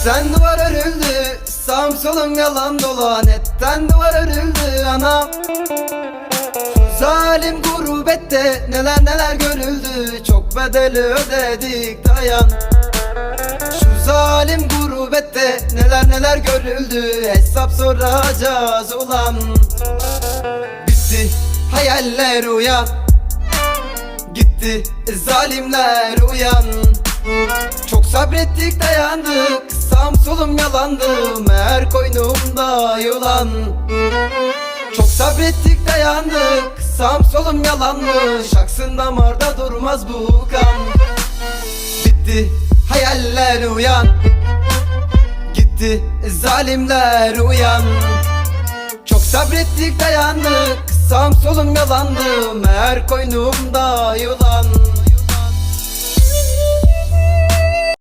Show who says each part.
Speaker 1: Etten duvar örüldü Sağım solum yalan dolan Etten duvar örüldü anam. Zalim gurbette neler neler görüldü Çok bedeli ödedik dayan. Şu zalim gurbette neler neler görüldü Hesap soracağız ulan. Bitti hayaller uyan Gitti zalimler uyan sabrettik dayandık. Sağım solum yalandı. Meğer koynumda yılan. Çok sabrettik dayandık. Sağım solum yalanmış Aksın damarda durmaz bu kan. Bitti hayaller uyan. Gitti zalimler uyan. Çok sabrettik dayandık. Sağım solum yalandı. Meğer koynumda yılan